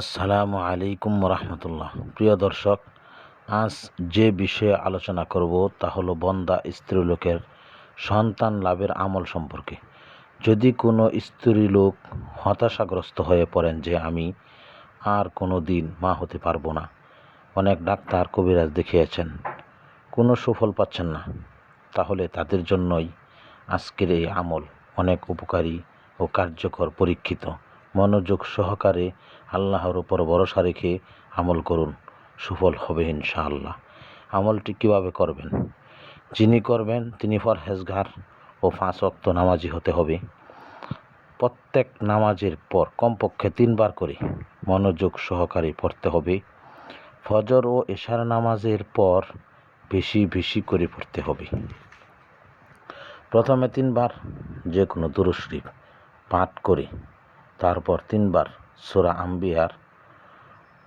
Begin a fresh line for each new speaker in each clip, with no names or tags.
আসসালামু আলাইকুম রহমতুল্লাহ। প্রিয় দর্শক, আজ যে বিষয়ে আলোচনা করব তা হলো বন্দা স্ত্রীলোকের সন্তান লাভের আমল সম্পর্কে। যদি কোনো স্ত্রীলোক হতাশাগ্রস্ত হয়ে পড়েন যে আমি আর কোনো দিন মা হতে পারব না, অনেক ডাক্তার কবিরাজ দেখিয়েছেন, কোনো সুফল পাচ্ছেন না, তাহলে তাদের জন্যই আজকের এই আমল অনেক উপকারী ও কার্যকর পরীক্ষিত। মনোযোগ সহকারে আল্লাহর উপর ভরসা রেখে আমল করুন। সুফল হবে ইনশাআল্লাহ। আমলটি কীভাবে করবেন? যিনি করবেন, তিনি ফর পরহেজগার ও পাঁচ অক্ত নামাজি হতে হবে। প্রত্যেক নামাজের পর কমপক্ষে তিনবার করে মনোযোগ সহকারে পড়তে হবে। ফজর ও এশার নামাজের পর বেশি বেশি করে পড়তে হবে। প্রথমে তিনবার যে কোনো দুরুশরীফ পাঠ করে তারপর তিনবার সুরা আম্বিয়ার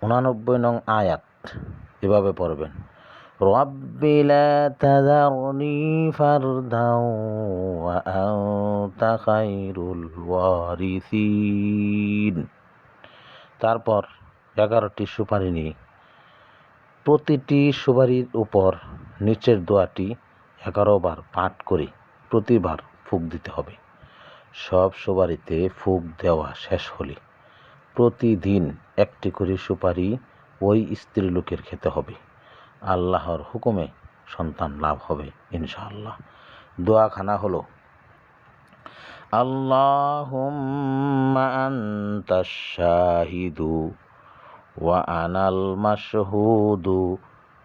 উনানব্বই নং আয়াত এভাবে পড়বেন। তারপর এগারোটি সুপারি নিয়ে প্রতিটি সুপারির উপর নিচের দোয়াটি এগারো বার পাঠ করে প্রতিবার ফুক দিতে হবে। সব সুপারিতে ফুক দেওয়া শেষ হলে প্রতিদিন একটি করে সুপারি ওই স্ত্রীলোকের খেতে হবে। আল্লাহর হুকুমে সন্তান লাভ হবে, ইনশাআল্লাহ। দোয়াখানা হলো ওয়া আনাল মাশহুদু,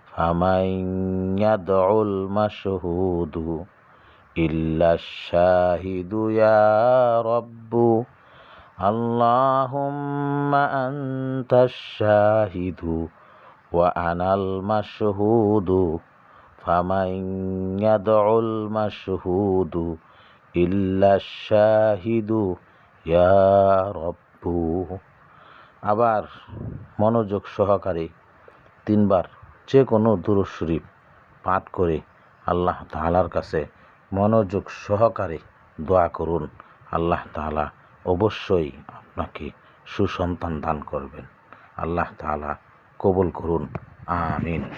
ফামান ইয়াদউল মাশহুদু ইল্লা শাহিদু ইয়া রব্বু اللهم أنت الشاهد وأنا المشهود فمن يدعو المشهود إلا الشاهد يا رب আবার মনোযোগ সহকারে তিনবার যে কোনো দুরুদ শরীফ পাঠ করে আল্লাহ তাআলার কাছে মনোযোগ সহকারে দোয়া করুন। আল্লাহ তালা অবশ্যই আপনাকে সুসন্তান দান করবেন। আল্লাহ তালা কবুল করুন। আমিন।